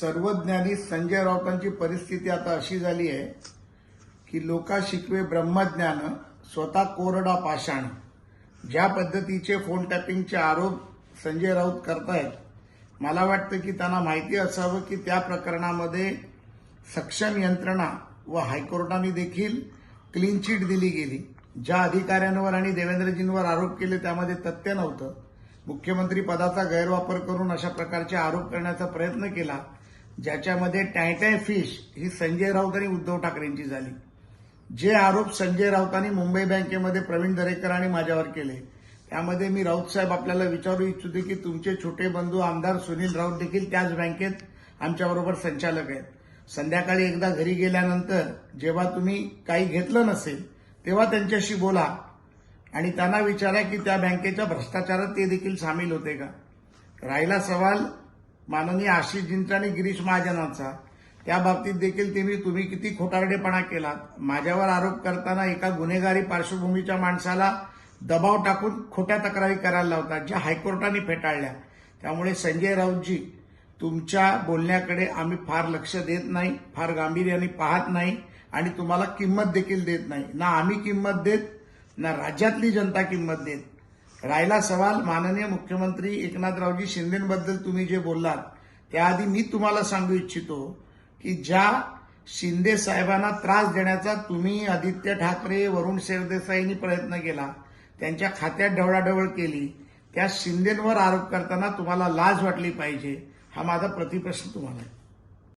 सर्वज्ञानी संजय राऊतांची परिस्थिती आता अशी झाली आहे की लोका शिकवे ब्रह्मज्ञान स्वतः कोरडा पाषाण. ज्या पद्धतीचे फोन टॅपिंगचे आरोप संजय राऊत करतायत मला वाटतं की त्यांना माहिती असावं की त्या प्रकरणामध्ये सक्षम यंत्रणा व हायकोर्टाने देखील क्लीन चिट दिली गेली. ज्या अधिकाऱ्यांवर आणि देवेंद्रजींवर आरोप केले त्यामध्ये तथ्य नव्हतं. मुख्यमंत्री पदाचा गैरवापर करून अशा प्रकारचे आरोप करण्याचा प्रयत्न केला. ज्याच्यामध्ये टायटाय फिश ही संजय राऊत आणि उद्धव ठाकरेंची झाली. जे आरोप संजय राऊतांनी मुंबई बँकेमध्ये प्रवीण दरेकर आणि माझ्यावर केले त्यामध्ये मी राऊत साहेब आपल्याला विचारू इच्छितो की तुमचे छोटे बंधू आमदार सुनील राऊत देखील त्याच बँकेत आमच्याबरोबर संचालक आहेत. संध्याकाळी एकदा घरी गेल्यानंतर जेव्हा तुम्ही काही घेतलं नसेल तेव्हा त्यांच्याशी बोला आणि त्यांना विचारा की त्या बँकेच्या भ्रष्टाचारात ते देखील सामील होते का? राहिला सवाल माननीय आशिषजींचा आणि गिरीश महाजनांचा त्या बाबतीत देखील त्यांनी तुम्ही किती खोटारडेपणा केलात. माझ्यावर आरोप करताना एका गुन्हेगारी पार्श्वभूमीच्या माणसाला दबाव टाकून खोट्या तक्रारी करायला लावतात ज्या हायकोर्टाने फेटाळल्या. त्यामुळे संजय राऊतजी तुमच्या बोलण्याकडे आम्ही फार लक्ष देत नाही फार गांभीर्याने पाहत नाही आणि तुम्हाला किंमत देखील देत नाही. ना आम्ही किंमत देत ना राज्यातली जनता किंमत देत. राहिला सवाल माननीय मुख्यमंत्री एकनाथरावजी शिंदेबद्दल तुम्ही जे बोललात त्याआधी मी तुम्हाला सांगू इच्छितो की ज्या शिंदे साहेबांना त्रास देण्याचा तुम्ही आदित्य ठाकरे वरुण सरदेसाईंनी प्रयत्न केला त्यांच्या खात्यात ढवळाढवळ केली त्या शिंदेवर आरोप करताना तुम्हाला लाज वाटली पाहिजे हा माझा प्रतिप्रश्न तुम्हाला आहे.